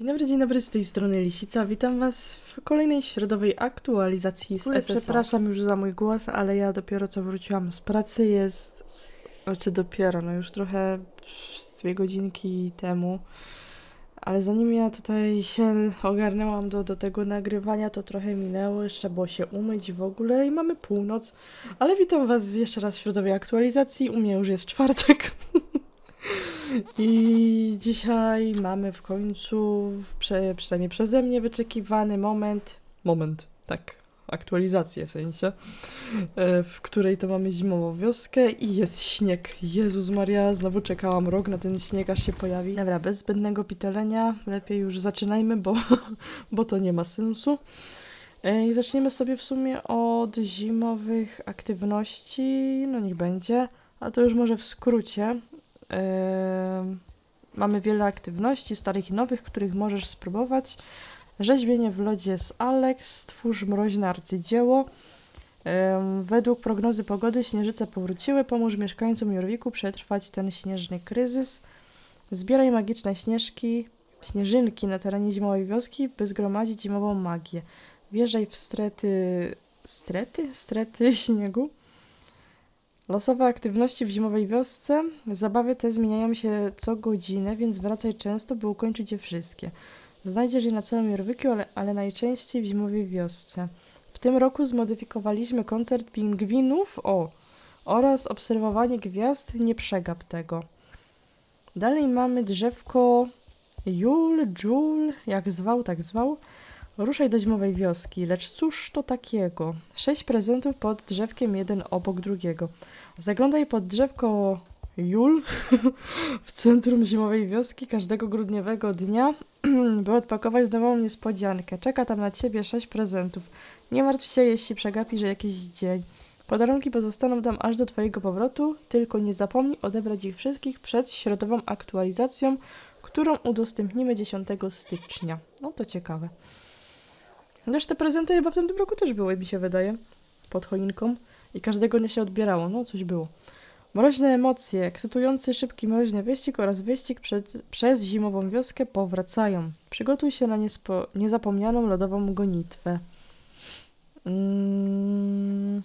Dzień dobry, dzień dobry, z tej strony Lisica. Witam Was w kolejnej środowej aktualizacji z SSO. Przepraszam już za mój głos, ale ja dopiero co wróciłam z pracy, jest... Znaczy dopiero, no już trochę dwie godzinki temu. Ale zanim ja tutaj się ogarnęłam do, do tego nagrywania, to trochę minęło, jeszcze było się umyć w ogóle i mamy północ. Ale witam Was jeszcze raz w środowej aktualizacji, u mnie już jest czwartek. I dzisiaj mamy w końcu, prze, przynajmniej przeze mnie, wyczekiwany moment. Moment, tak, aktualizację w sensie, e, w której to mamy zimową wioskę i jest śnieg. Jezus Maria, znowu czekałam rok na ten śnieg, aż się pojawi. Dobra, bez zbędnego pitolenia, lepiej już zaczynajmy, bo, bo to nie ma sensu. E, I zaczniemy sobie w sumie od zimowych aktywności, no niech będzie, a to już może w skrócie. Mamy wiele aktywności, starych i nowych, których możesz spróbować. Rzeźbienie w lodzie z Alex, stwórz mroźne arcydzieło. Według prognozy pogody śnieżyce powróciły, pomóż mieszkańcom Jorwiku przetrwać ten śnieżny kryzys. Zbieraj magiczne śnieżki, śnieżynki na terenie zimowej wioski, by zgromadzić zimową magię. Wjeżdżaj w strety... strety? Strety śniegu. Losowe aktywności w zimowej wiosce. Zabawy te zmieniają się co godzinę, więc wracaj często, by ukończyć je wszystkie. Znajdziesz je na całym Jorwyku, ale, ale najczęściej w zimowej wiosce. W tym roku zmodyfikowaliśmy koncert pingwinów o, oraz obserwowanie gwiazd. Nie przegap tego. Dalej mamy drzewko Jul, Jul, jak zwał, tak zwał. Ruszaj do zimowej wioski, lecz cóż to takiego? Sześć prezentów pod drzewkiem, jeden obok drugiego. Zaglądaj pod drzewko Jul w centrum zimowej wioski każdego grudniowego dnia, by odpakować nową niespodziankę. Czeka tam na ciebie sześć prezentów. Nie martw się, jeśli przegapisz jakiś dzień. Podarunki pozostaną tam aż do twojego powrotu, tylko nie zapomnij odebrać ich wszystkich przed środową aktualizacją, którą udostępnimy 10 stycznia. No to ciekawe. Chociaż te prezenty chyba w tym roku też były, mi się wydaje, pod choinką. I każdego dnia się odbierało, no coś było. Mroźne emocje, ekscytujący szybki mroźny wyścig oraz wyścig przed, przez zimową wioskę powracają. Przygotuj się na niespo, niezapomnianą lodową gonitwę. Mm.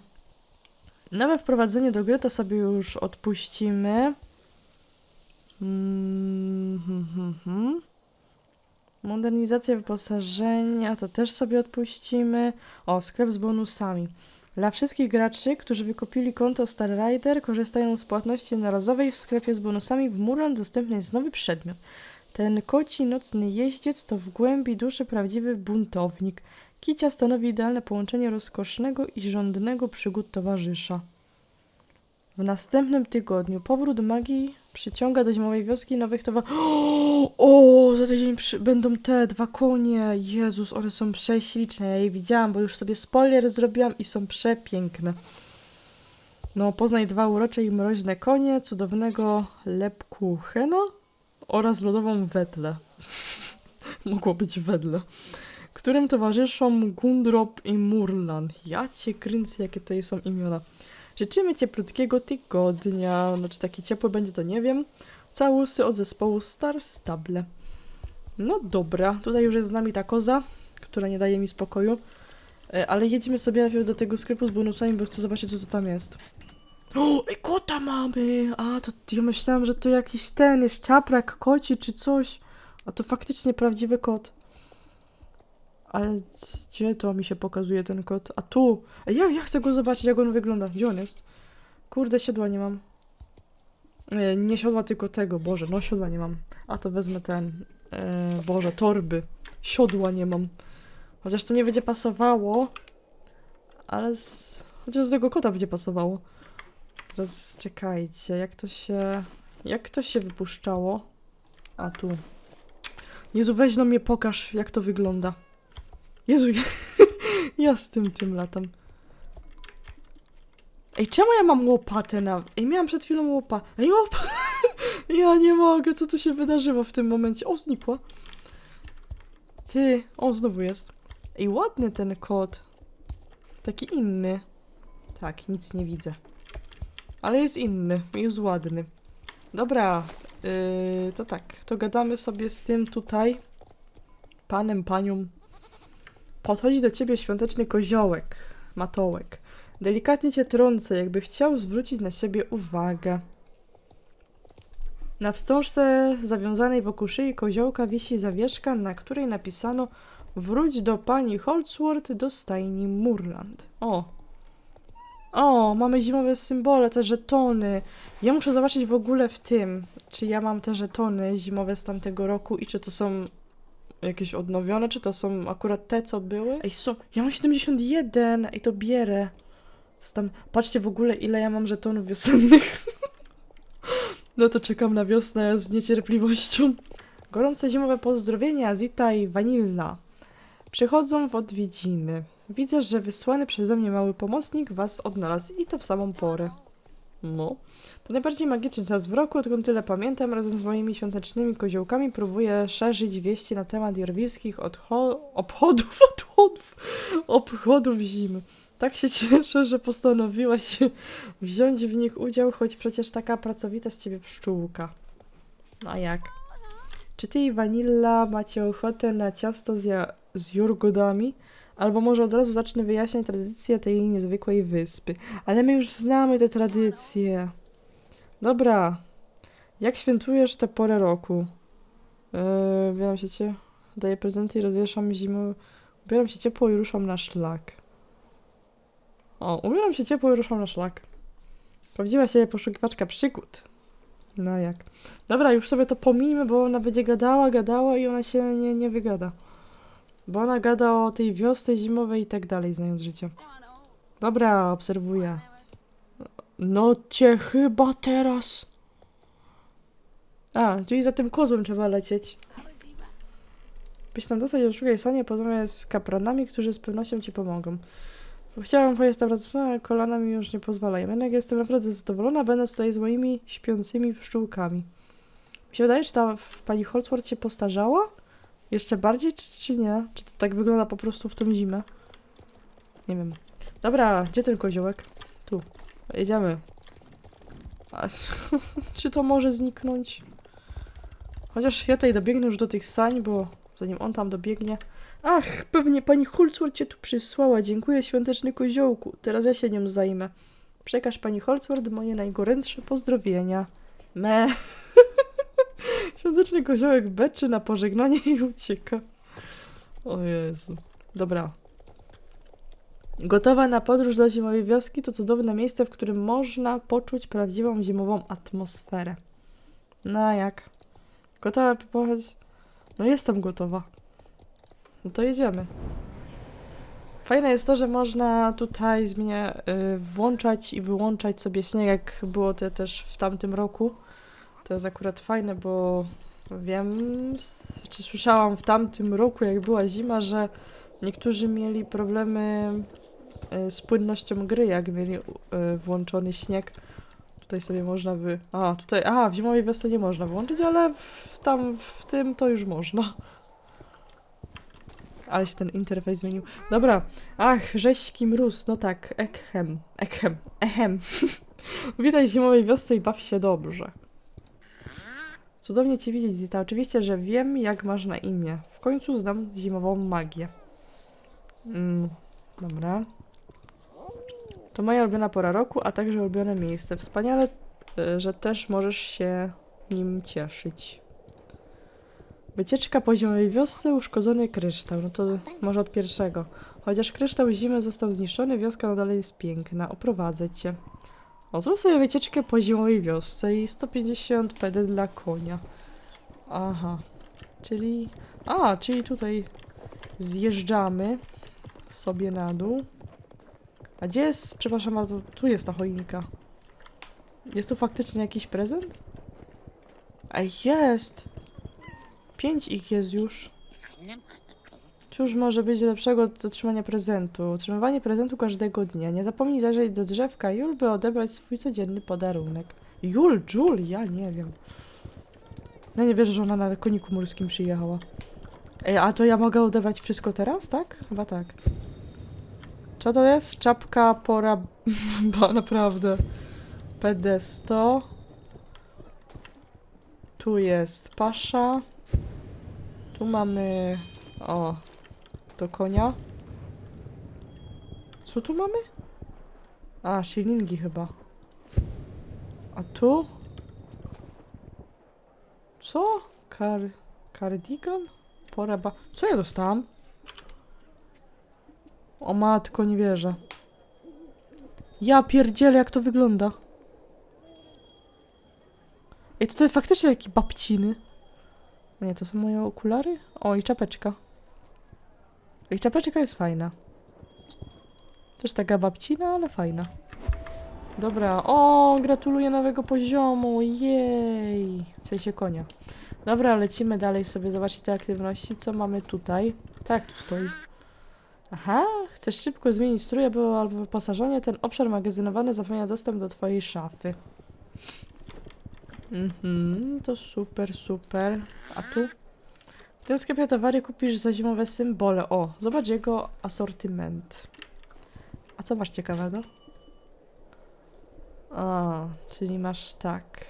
Nowe wprowadzenie do gry to sobie już odpuścimy. Mm. Modernizacja wyposażenia to też sobie odpuścimy. O, sklep z bonusami. Dla wszystkich graczy, którzy wykupili konto Star Rider, korzystają z płatności jednorazowej w sklepie z bonusami w Muran dostępny jest nowy przedmiot. Ten koci nocny jeździec to w głębi duszy prawdziwy buntownik. Kicia stanowi idealne połączenie rozkosznego i żądnego przygód towarzysza. W następnym tygodniu powrót magii przyciąga do zimowej wioski nowych towarów. O, za tydzień przy... będą te dwa konie. Jezus, one są prześliczne. Ja je widziałam, bo już sobie spoiler zrobiłam i są przepiękne. No, poznaj dwa urocze i mroźne konie, cudownego lepkuchena oraz lodową wedle. Mogło być wedle. Którym towarzyszą Gundrop i Murlan. Ja cię kręcę, jakie tutaj są imiona. Życzymy cieplutkiego tygodnia. No, czy taki ciepły będzie, to nie wiem. Całusy od zespołu Star Stable. No dobra, tutaj już jest z nami ta koza, która nie daje mi spokoju. E, Ale jedziemy sobie najpierw do tego sklepu z bonusami, bo chcę zobaczyć, co to tam jest. O, ej, kota mamy! A, to ja myślałam, że to jakiś ten jest czaprak koci czy coś. A to faktycznie prawdziwy kot. Ale gdzie to mi się pokazuje ten kot? A tu! Ja, ja chcę go zobaczyć, jak on wygląda. Gdzie on jest? Kurde, siodła nie mam. E, nie siodła, tylko tego. Boże, no siodła nie mam. A to wezmę ten. E, Boże, torby. Siodła nie mam. Chociaż to nie będzie pasowało. Ale z... chociaż do tego kota będzie pasowało. Teraz czekajcie, jak to się... Jak to się wypuszczało? A tu. Jezu, weź no mnie pokaż, jak to wygląda. Jezu, ja, z tym tym latam. Ej, czemu ja mam łopatę na... Ej, miałam przed chwilą łopatę. Ej, łop... Ja nie mogę, co tu się wydarzyło w tym momencie? O, znikła. Ty, o, znowu jest. Ej, ładny ten kot. Taki inny. Tak, nic nie widzę. Ale jest inny, jest ładny. Dobra, yy, to tak, to gadamy sobie z tym tutaj. panem, panią. Podchodzi do ciebie świąteczny koziołek, matołek. Delikatnie cię trąca, jakby chciał zwrócić na siebie uwagę. Na wstążce zawiązanej wokół szyi koziołka wisi zawieszka, na której napisano Wróć do pani Holdsworth do stajni Murland. O! O, mamy zimowe symbole, te żetony. Ja muszę zobaczyć w ogóle w tym, czy ja mam te żetony zimowe z tamtego roku i czy to są jakieś odnowione, czy to są akurat te, co były. Ej, są, ja mam 71 i to bierę. Tam, patrzcie w ogóle, ile ja mam żetonów wiosennych. no to czekam na wiosnę z niecierpliwością. Gorące zimowe pozdrowienia, Zita i Vanilla. Przychodzą w odwiedziny. Widzę, że wysłany przeze mnie mały pomocnik was odnalazł i to w samą porę. No. To najbardziej magiczny czas w roku, odkąd tyle pamiętam, razem z moimi świątecznymi koziołkami próbuję szerzyć wieści na temat jorwiskich obchodów, odchodów, obchodów zimy. Tak się cieszę, że postanowiłaś wziąć w nich udział, choć przecież taka pracowita z ciebie pszczółka. A jak? Czy ty i Vanilla macie ochotę na ciasto z, ja- z jurgodami? Albo może od razu zacznę wyjaśniać tradycję tej niezwykłej wyspy. Ale my już znamy te tradycje. Dobra. Jak świętujesz tę porę roku? Yy, ubieram się cie... Daję prezenty i rozwieszam zimą... Ubieram się ciepło i ruszam na szlak. O, ubieram się ciepło i ruszam na szlak. Prawdziwa się poszukiwaczka przygód. No jak. Dobra, już sobie to pomijmy, bo ona będzie gadała, gadała i ona się nie, nie wygada. Bo ona gada o tej wiosce zimowej i tak dalej, znając życie. Dobra, obserwuję. No cię chyba teraz. A, czyli za tym kozłem trzeba lecieć. Byś tam dostać oszukaj sanie, porozmawiać z kapranami, którzy z pewnością ci pomogą. Chciałam powiedzieć tam raz, ale kolana mi już nie pozwalają. Jednak jestem naprawdę zadowolona, będąc tutaj z moimi śpiącymi pszczółkami. Mi się wydaje, czy ta pani Holdsworth się postarzała? Jeszcze bardziej, czy, czy nie? Czy to tak wygląda po prostu w tą zimę? Nie wiem. Dobra, gdzie ten koziołek? Tu. Jedziemy. Czy to może zniknąć? Chociaż ja tutaj dobiegnę już do tych sań, bo zanim on tam dobiegnie... Ach, pewnie pani Holcword cię tu przysłała. Dziękuję, świąteczny koziołku. Teraz ja się nią zajmę. Przekaż pani Holcword moje najgorętsze pozdrowienia. Me. Świąteczny koziołek beczy na pożegnanie i ucieka. O Jezu. Dobra. Gotowa na podróż do zimowej wioski to cudowne miejsce, w którym można poczuć prawdziwą zimową atmosferę. No a jak? Gotowa pojechać? No jestem gotowa. No to jedziemy. Fajne jest to, że można tutaj zmienia, y, włączać i wyłączać sobie śnieg, jak było to też w tamtym roku. To jest akurat fajne, bo wiem, czy słyszałam w tamtym roku, jak była zima, że niektórzy mieli problemy y, z płynnością gry, jak mieli y, włączony śnieg. Tutaj sobie można wy... A, tutaj... A, w zimowej wiosce nie można wyłączyć, ale w, tam w tym to już można. Ale się ten interfejs zmienił. Dobra. Ach, rześki mróz. No tak. Ekhem. Ekhem. Ehem. Witaj w zimowej wiosce i baw się dobrze. Cudownie cię widzieć, Zita. Oczywiście, że wiem, jak masz na imię. W końcu znam zimową magię. Mm, dobra. To moja ulubiona pora roku, a także ulubione miejsce. Wspaniale, y, że też możesz się nim cieszyć. Wycieczka po zimowej wiosce, uszkodzony kryształ. No to może od pierwszego. Chociaż kryształ zimy został zniszczony, wioska nadal jest piękna. Oprowadzę cię. O, zrób sobie wycieczkę po zimowej wiosce i 150 PD dla konia. Aha. Czyli... A, czyli tutaj zjeżdżamy sobie na dół. A gdzie jest, przepraszam bardzo, tu jest ta choinka. Jest tu faktycznie jakiś prezent? A jest! Pięć ich jest już. Cóż może być lepszego od otrzymania prezentu? Otrzymywanie prezentu każdego dnia. Nie zapomnij zajrzeć do drzewka Jul, by odebrać swój codzienny podarunek. Jul, Jul, ja nie wiem. Ja nie wierzę, że ona na koniku morskim przyjechała. Ej, a to ja mogę odebrać wszystko teraz, tak? Chyba tak. Co to jest? Czapka, pora... Ba, naprawdę. PD100. Tu jest pasza. Tu mamy... O, do konia. Co tu mamy? A, shillingi chyba. A tu? Co? Kar... Cardigan? Poreba... Co ja dostałam? O matko, nie wierzę. Ja pierdzielę, jak to wygląda. Ej, to, to faktycznie jakie babciny. Nie, to są moje okulary? O, i czapeczka. I czapeczka jest fajna. Też taka babcina, ale fajna. Dobra, o, gratuluję nowego poziomu, jej. W sensie konia. Dobra, lecimy dalej sobie zobaczyć te aktywności. Co mamy tutaj? Tak, tu stoi. Aha, chcesz szybko zmienić strój albo, albo wyposażenie? Ten obszar magazynowany zapewnia dostęp do twojej szafy. Mhm, to super, super. A tu? W tym sklepie towary kupisz za zimowe symbole. O, zobacz jego asortyment. A co masz ciekawego? A, czyli masz tak.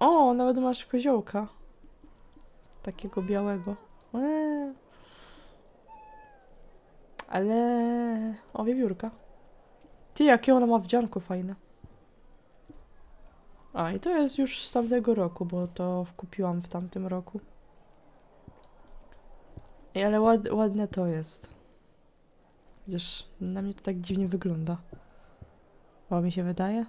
O, nawet masz koziołka. Takiego białego. Eee. Ale... O, wiewiórka. Ty, jakie ona ma wdzianko fajne. A, i to jest już z tamtego roku, bo to kupiłam w tamtym roku. Ale ład, ładne to jest. Chociaż na mnie to tak dziwnie wygląda. O, mi się wydaje?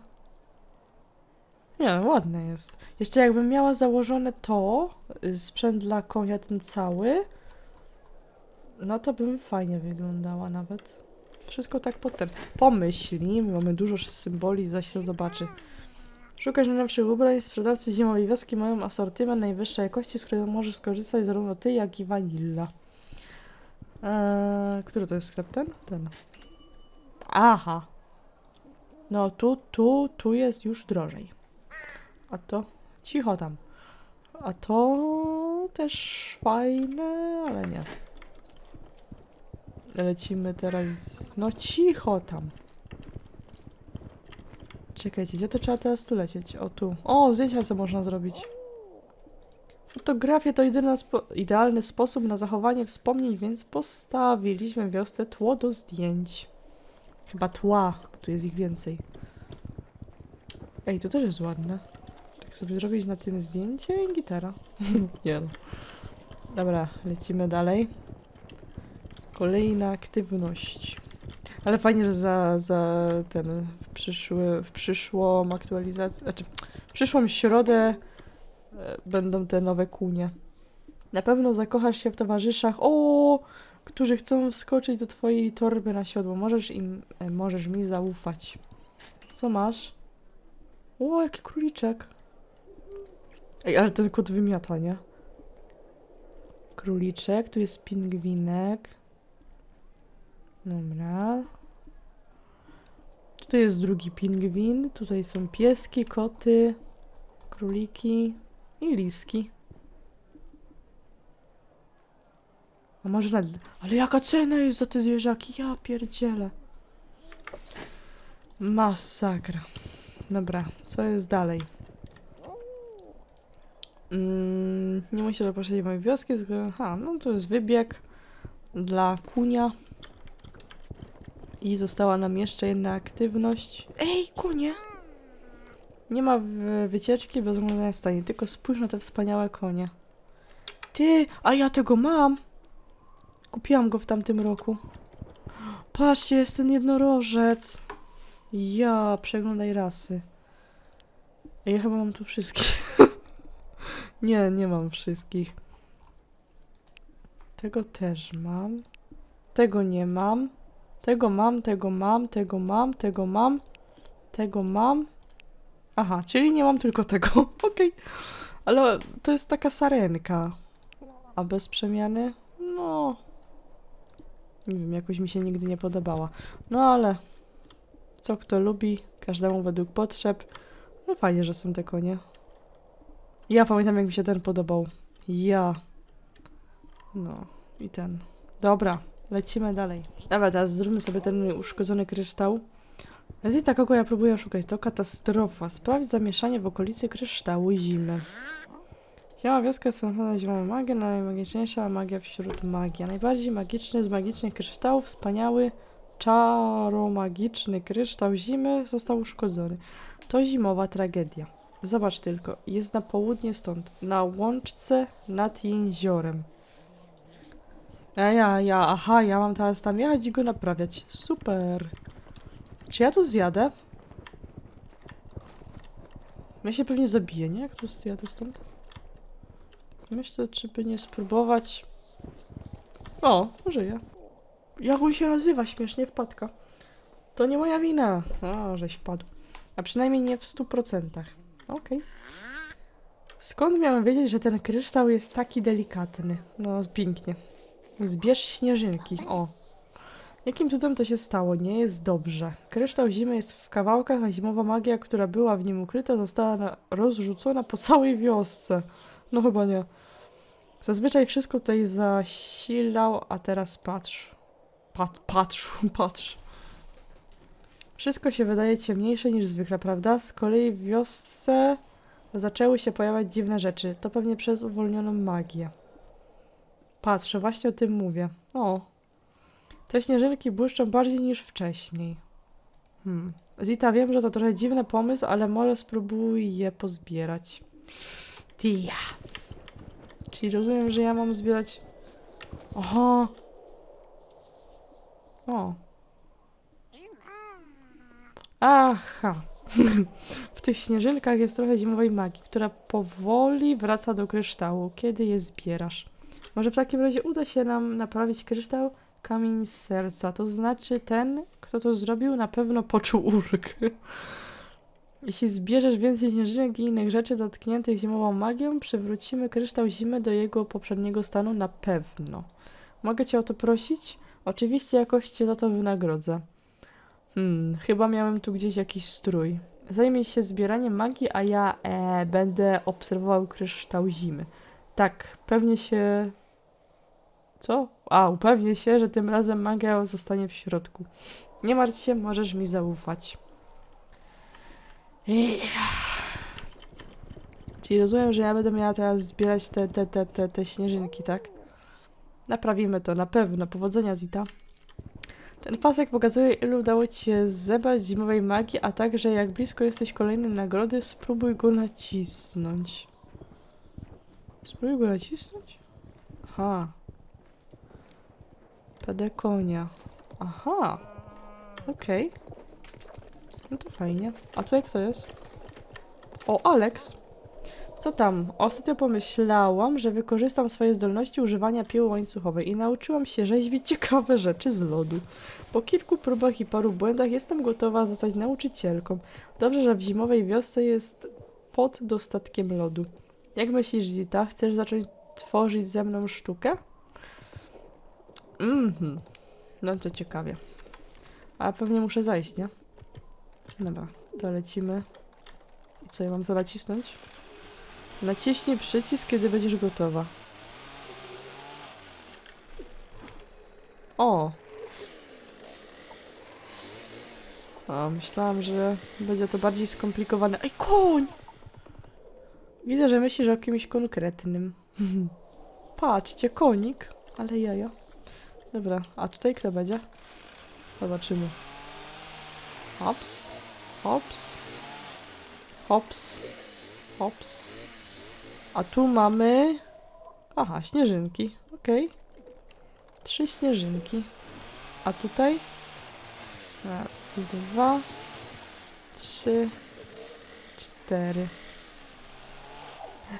Nie, no, ładne jest. Jeszcze jakbym miała założone to, y, sprzęt dla konia ten cały, no to bym fajnie wyglądała nawet. Wszystko tak pod ten. Pomyślimy, mamy dużo symboli, zaś się zobaczy. Szukasz najnowszych ubrań, sprzedawcy zimowej wioski mają asortyment najwyższej jakości, z którego możesz skorzystać zarówno ty, jak i Vanilla. Eee, który to jest sklep? Ten? Ten. Aha. No tu, tu, tu jest już drożej. A to? Cicho tam. A to też fajne, ale nie. Lecimy teraz... No cicho tam. Czekajcie, gdzie to trzeba teraz tu lecieć? O, tu. O, zdjęcia co można zrobić. Fotografia to spo idealny sposób na zachowanie wspomnień, więc postawiliśmy wiosce tło do zdjęć. Chyba tła, tu jest ich więcej. Ej, to też jest ładne. Tak sobie zrobić na tym zdjęcie i gitara. Nie no. Dobra, lecimy dalej. Kolejna aktywność. Ale fajnie, że za, za ten w, przyszły, w przyszłą aktualizację, znaczy w przyszłą środę będą te nowe kunie. Na pewno zakochasz się w towarzyszach, o, którzy chcą wskoczyć do twojej torby na siodło. Możesz im, e, możesz mi zaufać. Co masz? O, jaki króliczek. Ej, ale ten kot wymiata, nie? Króliczek, tu jest pingwinek. Dobra. Tutaj jest drugi pingwin. Tutaj są pieski, koty, króliki i liski. A może nawet... Ale jaka cena jest za te zwierzaki? Ja pierdzielę. Masakra. Dobra, co jest dalej? Mm, nie muszę zapraszać mojej wioski, tylko... Aha, no to jest wybieg dla kunia. I została nam jeszcze jedna aktywność. Ej, konie! Nie ma wycieczki bez oglądania stanie, tylko spójrz na te wspaniałe konie. Ty, a ja tego mam! Kupiłam go w tamtym roku. Patrzcie, jest ten jednorożec. Ja, przeglądaj rasy. Ja chyba mam tu wszystkich. nie, nie mam wszystkich. Tego też mam. Tego nie mam. Tego mam, tego mam, tego mam, tego mam, tego mam. Aha, czyli nie mam tylko tego. Okej. Ale to jest taka sarenka. A bez przemiany? No. Nie wiem, jakoś mi się nigdy nie podobała. No ale co kto lubi, każdemu według potrzeb. No fajnie, że są te konie. Ja pamiętam, jak mi się ten podobał. Ja. No i ten. Dobra, lecimy dalej. Dobra, teraz zróbmy sobie ten uszkodzony kryształ. Edyta, kogo ja próbuję szukać? To katastrofa. Sprawdź zamieszanie w okolicy kryształu zimy. Zielona wioska jest na zimową magię, najmagiczniejsza magia wśród magii. A najbardziej magiczny z magicznych kryształów, wspaniały, czaromagiczny kryształ zimy został uszkodzony. To zimowa tragedia. Zobacz tylko, jest na południe stąd, na łączce nad jeziorem. Ja, ja, ja, aha, ja mam teraz tam jechać i go naprawiać. Super. Czy ja tu zjadę? Ja się pewnie zabiję, nie? Jak tu zjadę stąd? Myślę, czy by nie spróbować... O, żyje. Jak on się nazywa? Śmiesznie wpadka. To nie moja wina. O, żeś wpadł. A przynajmniej nie w stu procentach. Okej. Skąd miałem wiedzieć, że ten kryształ jest taki delikatny? No, pięknie. Zbierz śnieżynki. O. Jakim cudem to się stało? Nie jest dobrze. Kryształ zimy jest w kawałkach, a zimowa magia, która była w nim ukryta, została na, rozrzucona po całej wiosce. No chyba nie. Zazwyczaj wszystko tutaj zasilał, a teraz patrz. Pat, patrz, patrz. Wszystko się wydaje ciemniejsze niż zwykle, prawda? Z kolei w wiosce zaczęły się pojawiać dziwne rzeczy. To pewnie przez uwolnioną magię. Patrzę, właśnie o tym mówię. O. Te śnieżynki błyszczą bardziej niż wcześniej. Hmm. Zita, wiem, że to trochę dziwny pomysł, ale może spróbuj je pozbierać. Tia. Czyli rozumiem, że ja mam zbierać... Oho. O. Aha. w tych śnieżynkach jest trochę zimowej magii, która powoli wraca do kryształu, kiedy je zbierasz. Może w takim razie uda się nam naprawić kryształ kamień z serca. To znaczy ten, kto to zrobił, na pewno poczuł ulgę. Jeśli zbierzesz więcej śnieżynek i innych rzeczy dotkniętych zimową magią, przywrócimy kryształ zimy do jego poprzedniego stanu na pewno. Mogę cię o to prosić? Oczywiście jakoś cię za to wynagrodzę. Hmm, chyba miałem tu gdzieś jakiś strój. Zajmij się zbieraniem magii, a ja e, będę obserwował kryształ zimy. Tak, pewnie się... Co? A, upewnię się, że tym razem magia zostanie w środku. Nie martw się, możesz mi zaufać. Czyli rozumiem, że ja będę miała teraz zbierać te, te, te, te, te śnieżynki, tak? Naprawimy to, na pewno. Powodzenia, Zita. Ten pasek pokazuje, ile udało ci się zebrać zimowej magii, a także jak blisko jesteś kolejnej nagrody, spróbuj go nacisnąć. Spróbuj go nacisnąć? Aha. PD konia. Aha. Okej. No to fajnie. A tutaj kto jest? O, Alex. Co tam? Ostatnio pomyślałam, że wykorzystam swoje zdolności używania piły łańcuchowej i nauczyłam się rzeźbić ciekawe rzeczy z lodu. Po kilku próbach i paru błędach jestem gotowa zostać nauczycielką. Dobrze, że w zimowej wiosce jest pod dostatkiem lodu. Jak myślisz, Zita? Chcesz zacząć tworzyć ze mną sztukę? Mhm. No to ciekawie. A pewnie muszę zajść, nie? Dobra, to lecimy. I co, ja mam to nacisnąć? Naciśnij przycisk, kiedy będziesz gotowa. O! A, myślałam, że będzie to bardziej skomplikowane. Ej, koń! Widzę, że myślisz o kimś konkretnym. Patrzcie, konik. Ale jaja. Dobra, a tutaj kto będzie? Zobaczymy. Hops. Hops. Hops. Hops. A tu mamy... Aha, śnieżynki. Okej. Trzy śnieżynki. A tutaj? Raz, dwa, trzy, cztery.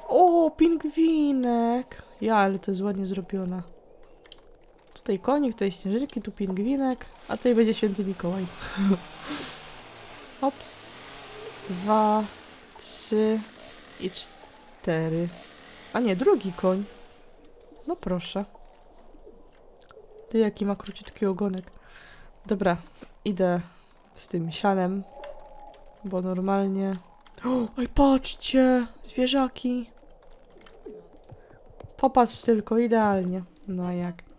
O, pingwinek! Ja, ale to jest ładnie zrobione. Tutaj konik, tutaj śnieżynki, tu pingwinek, a tutaj będzie święty Mikołaj. Ops. Dwa, trzy i cztery. A nie, drugi koń. No proszę. Ty, jaki ma króciutki ogonek. Dobra, idę z tym sianem, bo normalnie... Oj, patrzcie! Zwierzaki! Popatrz tylko, idealnie. No jak?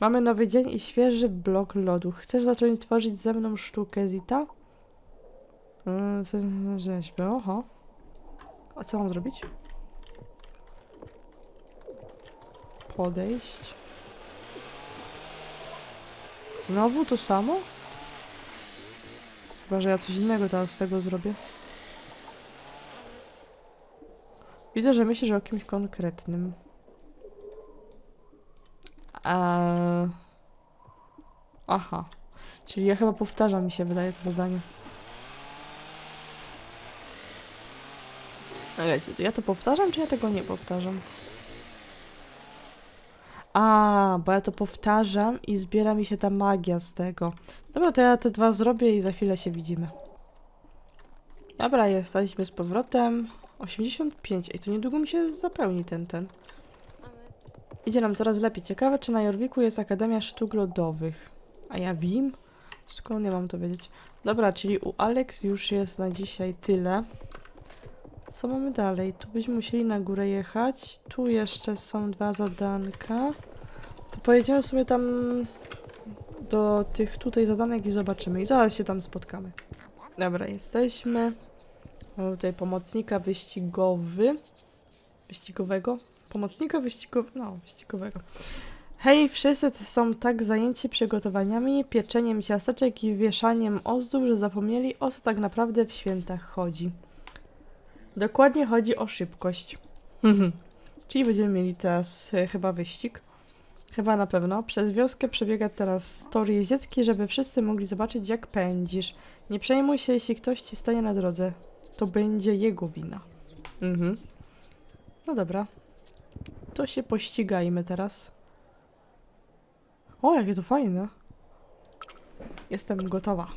Mamy nowy dzień i świeży blok lodu. Chcesz zacząć tworzyć ze mną sztukę, Zita? Yy, rzeźbę, oho. A co mam zrobić? podejść. Znowu to samo? Chyba, że ja coś innego teraz z tego zrobię. Widzę, że myślisz o kimś konkretnym. Eee... Aha. Czyli ja chyba powtarzam, mi się wydaje to zadanie. Czekajcie, czy ja to powtarzam, czy ja tego nie powtarzam? A, bo ja to powtarzam i zbiera mi się ta magia z tego. Dobra, to ja te dwa zrobię i za chwilę się widzimy. Dobra, jesteśmy z powrotem. 85. Ej, to niedługo mi się zapełni ten, ten. Idzie nam coraz lepiej. Ciekawe, czy na Jorwiku jest Akademia Sztuk Lodowych. A ja wiem? Skąd ja mam to wiedzieć? Dobra, czyli u Alex już jest na dzisiaj tyle. Co mamy dalej? Tu byśmy musieli na górę jechać. Tu jeszcze są dwa zadanka. To pojedziemy sobie tam do tych tutaj zadanek i zobaczymy. I zaraz się tam spotkamy. Dobra, jesteśmy. Mamy tutaj pomocnika wyścigowy. Wyścigowego? Pomocnika wyścigowego. No, wyścigowego. Hej, wszyscy są tak zajęci przygotowaniami, pieczeniem ciasteczek i wieszaniem ozdób, że zapomnieli o co tak naprawdę w świętach chodzi. Dokładnie chodzi o szybkość. Mhm. Czyli będziemy mieli teraz e, chyba wyścig. Chyba na pewno. Przez wioskę przebiega teraz tor jeździecki, żeby wszyscy mogli zobaczyć jak pędzisz. Nie przejmuj się, jeśli ktoś ci stanie na drodze. To będzie jego wina. Mhm. No dobra. To się pościgajmy teraz. O, jakie to fajne. Jestem gotowa.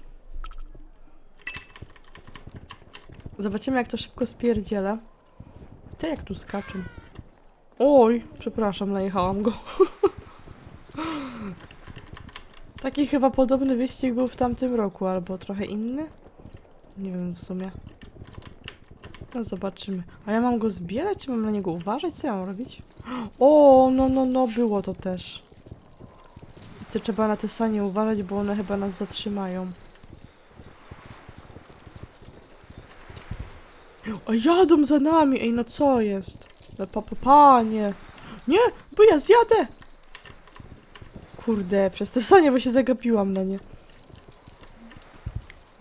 Zobaczymy, jak to szybko spierdziela. Te jak tu skaczą. Oj, przepraszam, najechałam go. Taki chyba podobny wyścig był w tamtym roku, albo trochę inny? Nie wiem w sumie. No zobaczymy. A ja mam go zbierać, czy mam na niego uważać? Co ja mam robić? O, no, no, no, było to też. To trzeba na te sanie uważać, bo one chyba nas zatrzymają. A jadą za nami! Ej, no co jest? No pa, pa, panie! Nie, bo ja zjadę! Kurde, przez te sanie, bo się zagapiłam na nie.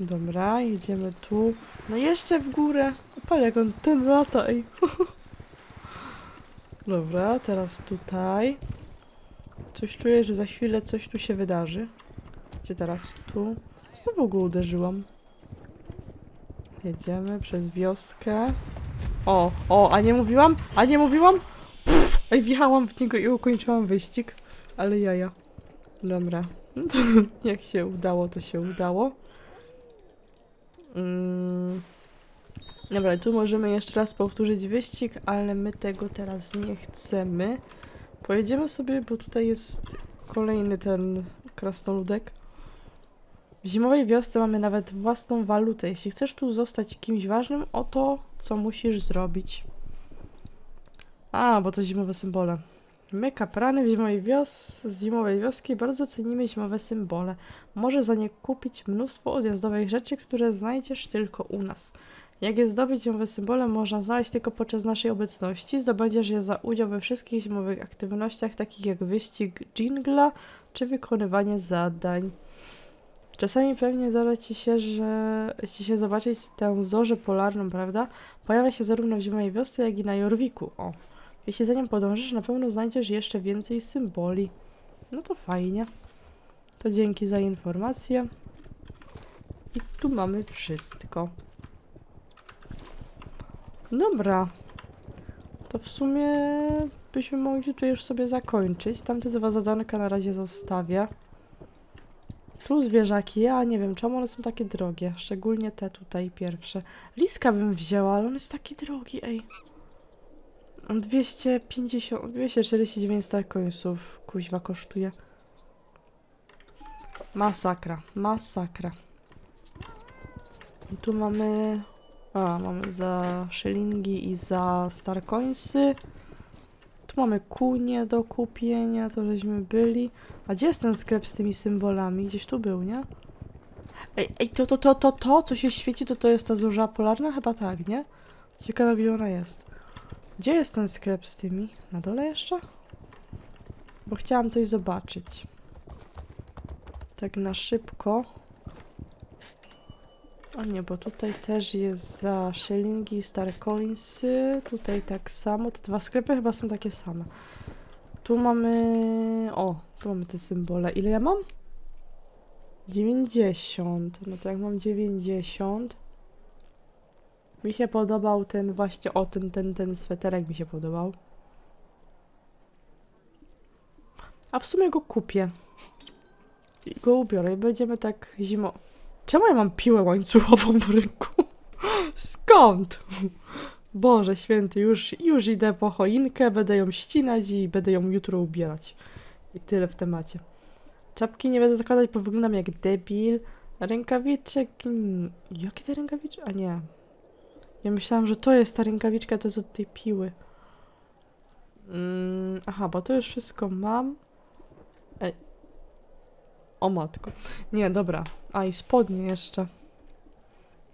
Dobra, jedziemy tu. No jeszcze w górę. Patrz jak on ten lata, ej. Dobra, teraz tutaj. Coś czuję, że za chwilę coś tu się wydarzy. Gdzie teraz? Tu. Znowu go uderzyłam. Jedziemy przez wioskę. O, o, a nie mówiłam? A nie mówiłam? Ej, wjechałam w niego i ukończyłam wyścig. Ale jaja. Dobra. Jak się udało, to się udało. Mm. Dobra, tu możemy jeszcze raz powtórzyć wyścig, ale my tego teraz nie chcemy. Pojedziemy sobie, bo tutaj jest kolejny ten krasnoludek. W zimowej wiosce mamy nawet własną walutę. Jeśli chcesz tu zostać kimś ważnym, oto co musisz zrobić. A, bo to zimowe symbole. My, kaprany w zimowej wios z zimowej wioski, bardzo cenimy zimowe symbole. Możesz za nie kupić mnóstwo odjazdowych rzeczy, które znajdziesz tylko u nas. Jak je zdobyć zimowe symbole, można znaleźć tylko podczas naszej obecności. Zdobędziesz je za udział we wszystkich zimowych aktywnościach, takich jak wyścig jingla czy wykonywanie zadań. Czasami pewnie zdarza ci się, że ci się zobaczyć tę zorzę polarną, prawda? Pojawia się zarówno w zimowej wiosce, jak i na Jorwiku. O. Jeśli za nią podążysz, na pewno znajdziesz jeszcze więcej symboli. No to fajnie. To dzięki za informację. I tu mamy wszystko. Dobra. To w sumie byśmy mogli tu już sobie zakończyć. Tamte dwa zadanka na razie zostawię. Tu zwierzaki, ja nie wiem czemu one są takie drogie. Szczególnie te tutaj pierwsze. Liska bym wzięła, ale on jest taki drogi, ej. On 250, 249 star coinsów kuźwa kosztuje. Masakra, masakra. I tu mamy... A, mamy za szylingi i za star coinsy. Tu mamy kunie do kupienia, to żeśmy byli. A gdzie jest ten sklep z tymi symbolami? Gdzieś tu był, nie? Ej, ej, to, to, to, to, to, co się świeci, to to jest ta zorza polarna? Chyba tak, nie? Ciekawe, gdzie ona jest. Gdzie jest ten sklep z tymi? Na dole jeszcze? bo chciałam coś zobaczyć. Tak na szybko. O nie, bo tutaj też jest za szylingi, star coinsy. Tutaj tak samo. Te dwa sklepy chyba są takie same. Tu mamy... O, tu mamy te symbole. Ile ja mam? 90. No to jak mam 90... Mi się podobał ten właśnie... O, ten, ten, ten sweterek mi się podobał. A w sumie go kupię. I go ubiorę i będziemy tak zimo... Czemu ja mam piłę łańcuchową w ręku? Skąd? Boże święty, już, już idę po choinkę, będę ją ścinać i będę ją jutro ubierać. I tyle w temacie. Czapki nie będę zakładać, bo wyglądam jak debil. Rękawiczek... mm, Jakie te rękawiczki? A nie. Ja myślałam, że to jest ta rękawiczka, to jest od tej piły. Mm, aha, bo to już wszystko mam. Ej. O matko. Nie, dobra. A i spodnie jeszcze.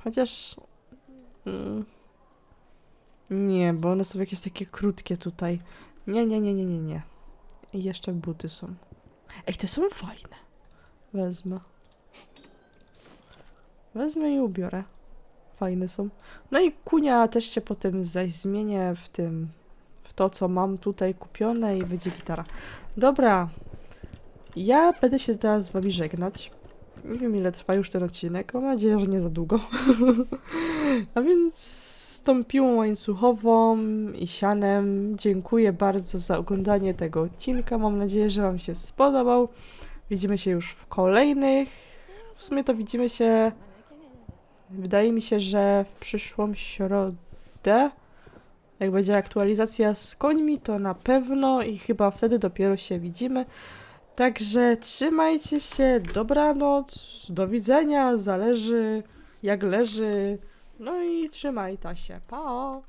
Chociaż. Mm, nie, bo one są jakieś takie krótkie tutaj. Nie, nie, nie, nie, nie, nie. I jeszcze buty są. Ej, te są fajne. Wezmę. Wezmę i ubiorę. Fajne są. No i kunia też się potem zaś zmienię w tym, w to, co mam tutaj kupione i będzie gitara. Dobra. Ja będę się teraz z wami żegnać. Nie wiem, ile trwa już ten odcinek. Mam nadzieję, że nie za długo. A więc z tą piłą łańcuchową i sianem dziękuję bardzo za oglądanie tego odcinka. Mam nadzieję, że wam się spodobał. Widzimy się już w kolejnych. W sumie to widzimy się Wydaje mi się, że w przyszłą środę, jak będzie aktualizacja z końmi, to na pewno i chyba wtedy dopiero się widzimy. Także trzymajcie się, dobranoc, do widzenia, zależy jak leży. No i trzymaj ta się, pa!